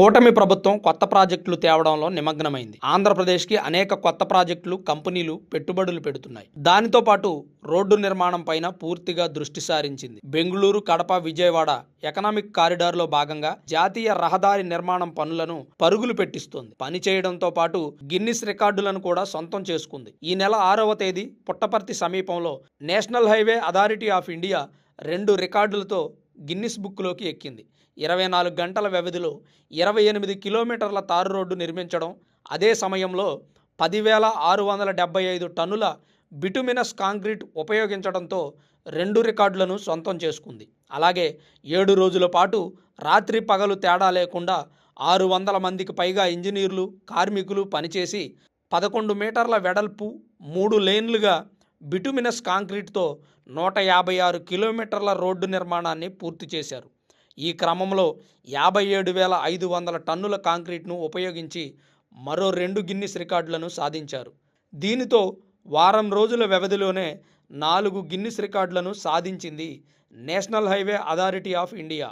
కూటమి ప్రభుత్వం కొత్త ప్రాజెక్టులు తేవడంలో నిమగ్నమైంది. ఆంధ్రప్రదేశ్కి అనేక కొత్త ప్రాజెక్టులు కంపెనీలు పెట్టుబడులు పెడుతున్నాయి. దానితో పాటు రోడ్డు నిర్మాణం పైన పూర్తిగా దృష్టి సారించింది. బెంగళూరు కడప విజయవాడ ఎకనామిక్ కారిడార్లో భాగంగా జాతీయ రహదారి నిర్మాణం పనులను పరుగులు పెట్టిస్తోంది. పని చేయడంతో పాటు గిన్నిస్ రికార్డులను కూడా సొంతం చేసుకుంది. ఈ నెల ఆరవ తేదీ పుట్టపర్తి సమీపంలో national highway authority of India రెండు రికార్డులతో గిన్నిస్ బుక్లోకి ఎక్కింది. ఇరవై నాలుగు గంటల వ్యవధిలో ఇరవై ఎనిమిది కిలోమీటర్ల తారు రోడ్డు నిర్మించడం అదే సమయంలో పదివేల ఆరు వందల డెబ్బై ఐదు టన్నుల బిటుమినస్ కాంక్రీట్ ఉపయోగించడంతో రెండు రికార్డులను సొంతం చేసుకుంది. అలాగే ఏడు రోజుల పాటు రాత్రి పగలు తేడా లేకుండా ఆరు వందల మందికి పైగా ఇంజనీర్లు కార్మికులు పనిచేసి పదకొండు మీటర్ల వెడల్పు మూడు లేన్లుగా బిటుమినస్ కాంక్రీట్తో నూట యాభై ఆరు కిలోమీటర్ల రోడ్డు నిర్మాణాన్ని పూర్తి చేశారు. ఈ క్రమంలో యాభై ఏడు వేల ఐదు వందల టన్నుల కాంక్రీట్ను ఉపయోగించి మరో రెండు గిన్నిస్ రికార్డులను సాధించారు. దీనితో వారం రోజుల వ్యవధిలోనే నాలుగు గిన్నిస్ రికార్డులను సాధించింది national highway authority of India.